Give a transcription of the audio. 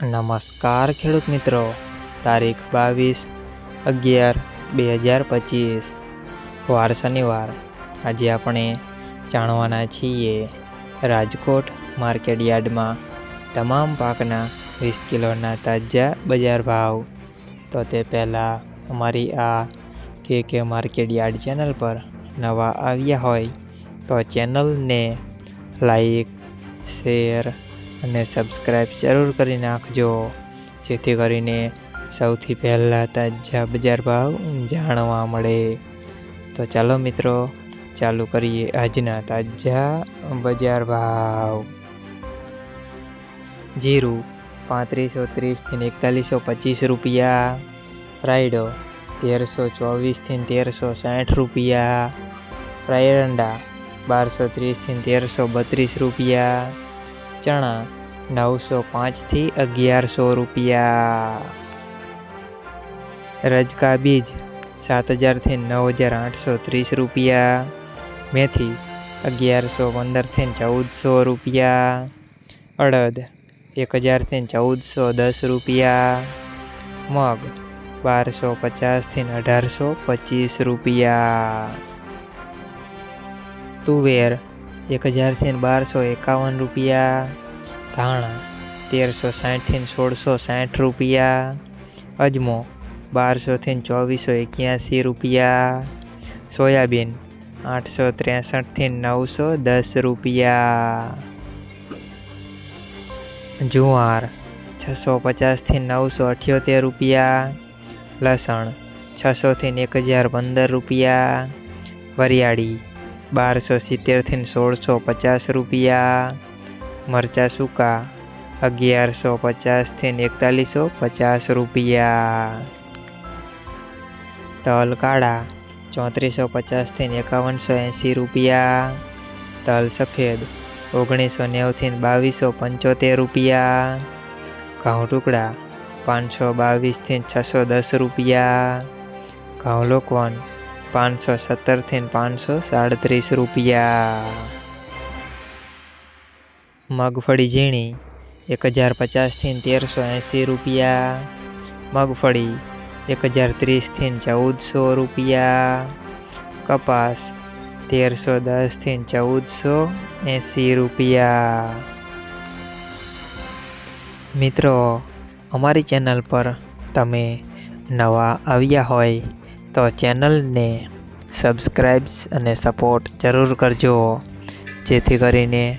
નમસ્કાર ખેડૂત મિત્રો. તારીખ બાવીસ અગિયાર બે હજાર પચીસ. વાર શનિવાર. આજે આપણે જાણવાના છીએ રાજકોટ માર્કેટ યાર્ડમાં તમામ પાકના વીસ કિલોના તાજા બજાર ભાવ. તો તે પહેલાં અમારી આ કે કે માર્કેટ યાર્ડ ચેનલ પર નવા આવ્યા હોય તો ચેનલને લાઈક, શેર અને સબસ્ક્રાઈબ જરૂર કરી નાખજો, જેથી કરીને સૌથી પહેલાં તાજા બજાર ભાવ જાણવા મળે. તો ચાલો મિત્રો, ચાલુ કરીએ આજના તાજા બજાર ભાવ. જીરું પાંત્રીસો ત્રીસથી એકતાલીસો પચીસ રૂપિયા. રાયડો તેરસો ચોવીસથી તેરસો સાઠ રૂપિયા. ફ્રાયરંડા બારસો ત્રીસથી તેરસો બત્રીસ રૂપિયા. ચણા નવસો પાંચથી અગિયારસો રૂપિયા રજકા બીજ સાત હજારથી નવ હજાર આઠસો ત્રીસ રૂપિયા મેથી અગિયારસો પંદરથી ચૌદસો રૂપિયા અડદ એક હજારથી ચૌદસો દસ રૂપિયા મગ બારસો પચાસથી અઢારસો પચીસ રૂપિયા તુવેર એક હજારથી બારસો એકાવન રૂપિયા ધાણા, તેરસો સાઠથી સોળસો સાઠ રૂપિયા. અજમો, બારસોથી ચોવીસો એક્યાસી રૂપિયા. સોયાબીન, આઠસો ત્રેસઠથી નવસો દસ રૂપિયા. જુવાર, છસો પચાસથી નવસો અઠ્યોતેર રૂપિયા. લસણ, છસોથી એક હજાર પંદર રૂપિયા. વરિયાળી, બારસો સિત્તેરથી સોળસો પચાસ રૂપિયા. મરચાં સૂકા, અગિયારસો પચાસથી એકતાલીસો પચાસ રૂપિયા. તલ કાળા, ચોત્રીસો પચાસથી એકાવનસો એંસી રૂપિયા. તલ સફેદ, ઓગણીસો નેવથી બાવીસો પંચોતેર રૂપિયા. ઘઉં ટુકડા, પાંચસો બાવીસથી છસો દસ રૂપિયા. ઘઉં લોકવન, પાંચસો સત્તરથી પાંચસો સાડત્રીસ રૂપિયા. મગફળી ઝીણી, એક હજાર પચાસથી તેરસો એંસી રૂપિયા. મગફળી, એક હજાર ત્રીસથી ચૌદસો રૂપિયા. કપાસ, તેરસો દસથી ચૌદસો એંસી રૂપિયા. મિત્રો, અમારી ચેનલ પર તમે નવા આવ્યા હોય તો ચેનલને સબસ્ક્રાઈબ્સ અને સપોર્ટ જરૂર કરજો. જેથી કરીને